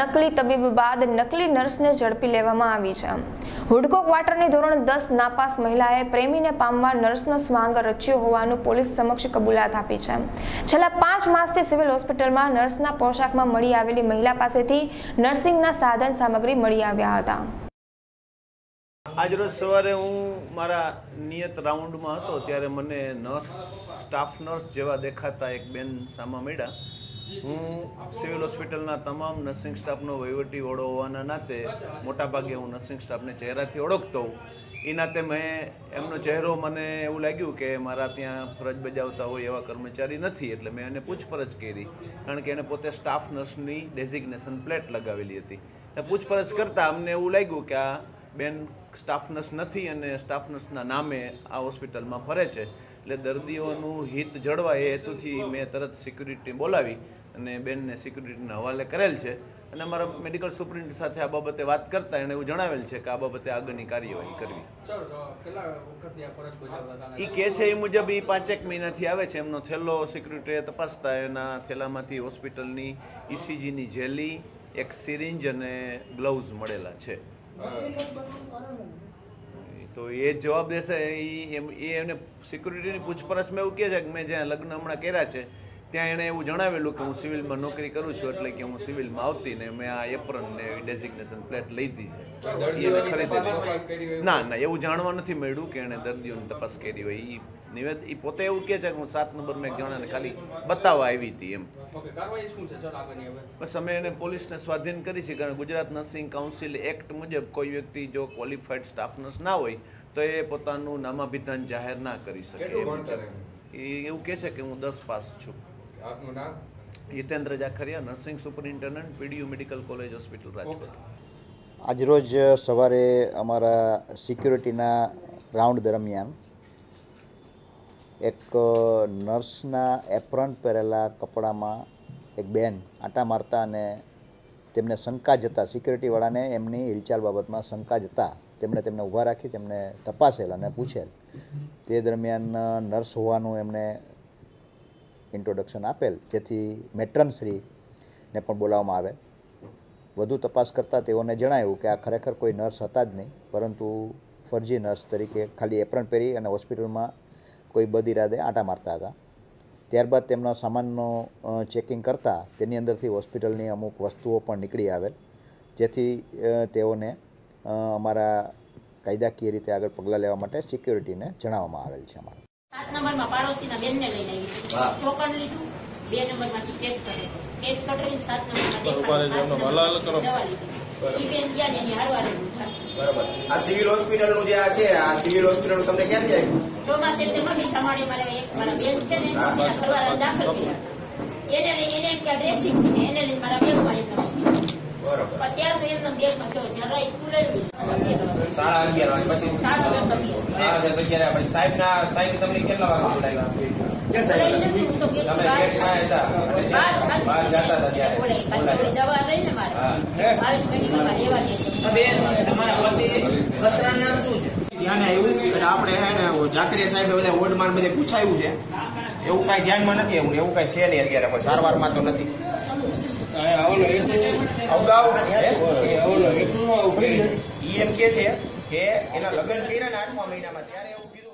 નકલી તબીબ બાદ નકલી નર્સને ઝડપી લેવામાં આવી છે. હુડકો ક્વાર્ટરની ધોરણ દસ નાપાસ મહિલાએ પ્રેમીને પામવા નર્સનો સ્વાંગ રચ્યો હોવાનું પોલીસ સમક્ષ કબૂલાત આપી છે. છેલ્લા પાંચ માસથી સિવિલ હોસ્પિટલમાં નર્સના પોશાકમાં મળી આવેલી મહિલા પાસેથી નર્સિંગના સાધન સામગ્રી મળી આવ્યા હતા. આજરોજ સવારે હું મારા નિયત રાઉન્ડમાં હતો, ત્યારે મને નર્સ, સ્ટાફ નર્સ જેવા દેખાતા એક બેન સામા મળ્યા. હું સિવિલ હોસ્પિટલના તમામ નર્સિંગ સ્ટાફનો વહીવટી ઓળો હોવાના નાતે મોટાભાગે હું નર્સિંગ સ્ટાફને ચહેરાથી ઓળખતો હોઉં. એ નાતે મેં એમનો ચહેરો મને એવું લાગ્યું કે મારા ત્યાં ફરજ બજાવતા હોય એવા કર્મચારી નથી એટલે મેં એને પૂછપરછ કરી. કારણ કે એણે પોતે સ્ટાફ નર્સની ડેઝિગ્નેશન પ્લેટ લગાવેલી હતી. એટલે પૂછપરછ કરતાં અમને એવું લાગ્યું કે આ બેન સ્ટાફ નર્સ નથી અને સ્ટાફ નર્સના નામે આ હોસ્પિટલમાં ફરે છે. એટલે દર્દીઓનું હિત જળવાય એ હેતુથી મેં તરત સિક્યુરિટી બોલાવી અને બેનને સિક્યુરિટીના હવાલે કરેલ છે. અને અમારા મેડિકલ સુપ્રિન્ટ સાથે આ બાબતે વાત કરતા એણે એવું જણાવેલ છે કે આ બાબતે આગળની કાર્યવાહી કરવી. એ કહે છે એ મુજબ એ પાંચેક મહિનાથી આવે છે. એમનો થેલો સિક્યુરિટીએ તપાસતા એના થેલામાંથી હોસ્પિટલની ઇસીજીની જેલી એક સિરિંજ અને ગ્લવ્સ મળેલા છે. તો એ જ જવાબ દેશે. એ એમ એ એમને સિક્યુરિટીની પૂછપરછમાં એવું કહે છે કે મેં જ્યાં લગ્ન હમણાં કર્યા છે ત્યાં એણે એવું જણાવેલું કે હું સિવિલમાં નોકરી કરું છું એટલે કે હું સિવિલમાં આવતી ને મેં આ એપ્રન ને ડેઝિગ્નેશન પ્લેટ લીધી છે. એને ખરીદેલી ના ના એવું જાણવા નથી મળ્યું કે એણે દર્દીઓની તપાસ કરી હોય. એ નિવેદ એ પોતે એવું કહે છે કે હું સાત નંબરમાં એક જણાને ખાલી બતાવવા આવી હતી એમ. બસ અમે એને પોલીસને સ્વાધીન કરી છે કારણ ગુજરાત નર્સિંગ કાઉન્સિલ એક્ટ મુજબ કોઈ વ્યક્તિ જો ક્વોલિફાઈડ સ્ટાફ નર્સ ના હોય તો એ પોતાનું નામાભિધાન જાહેર ના કરી શકે એવું કે છે કે હું દસ પાસ છું. આપનું નામ? Hitendra Jakhariya nursing superintendent PDU medical college hospital Rajkot. આજરોજ સવારે અમારા સિક્યુરિટીના રાઉન્ડ દરમિયાન એક નર્સના એપ્રન પહેરેલા કપડામાં એક બેન આટા મારતા અને તેમને શંકા જતા સિક્યુરિટીવાળાને એમની હિલચાલ બાબતમાં શંકા જતા તેમણે તેમને ઊભા રાખી તેમને તપાસેલ અને પૂછેલ. તે દરમિયાન નર્સ હોવાનું એમને ઇન્ટ્રોડક્શન આપેલ, જેથી મેટ્રનશ્રીને પણ બોલાવવામાં આવે. વધુ તપાસ કરતાં તેઓને જણાવ્યું કે આ ખરેખર કોઈ નર્સ હતા જ નહીં, પરંતુ ફરજી નર્સ તરીકે ખાલી એપ્રન પહેરી અને હોસ્પિટલમાં કોઈ બદ ઇરાદે આંટા મારતા હતા. ત્યારબાદ તેમના સામાનનો ચેકિંગ કરતાં તેની અંદરથી હોસ્પિટલની અમુક વસ્તુઓ પણ નીકળી આવેલ, જેથી તેઓને અમારા કાયદાકીય રીતે આગળ પગલાં લેવા માટે સિક્યુરિટીને જણાવવામાં આવેલ છે અમારા. સાત નંબરમાં પાડોશીના બેનને લઈને આવી ટોકન લીધું. બે નંબરમાંથી કેસ કરે કેસ કઢાવીને સાત ને. બરાબર. આ સિવિલ હોસ્પિટલનું જે આ છે આ સિવિલ હોસ્પિટલનું તમને ક્યાંથી આવ્યું ચોમાસે મમ્મી સમાડે મારે એક મારા બેન છે ને દાખલ કર્યા. એને એને એમ કે ડ્રેસિંગ એને મારા બેગમાં એક બરાબર અત્યારે તો એમનો બેગમાં જો જરાય સાડા અગિયાર વાગે પછી સાડા દસ સાડા દસ અગિયાર પછી સાહેબ ના સાહેબ તમને કેટલા વાગે બોલાવ્યા? બહાર જતા હતા ત્યારે. દવા લઈને મારે. હા. બાવીસ મિનિટમાં લેવા દે ધ્યાને આવ્યું. એટલે આપણે હે ને જાકરિયા સાહેબે બધા બધે પૂછાયું છે. એવું કાંઈ ધ્યાનમાં નથી એવું ને એવું કાંઈ છે નહીં અત્યારે કોઈ. સારવારમાં તો નથી. ઈ એમ કે છે કે એના લગ્ન કર્યા ને આઠમા મહિનામાં ત્યારે એવું કીધું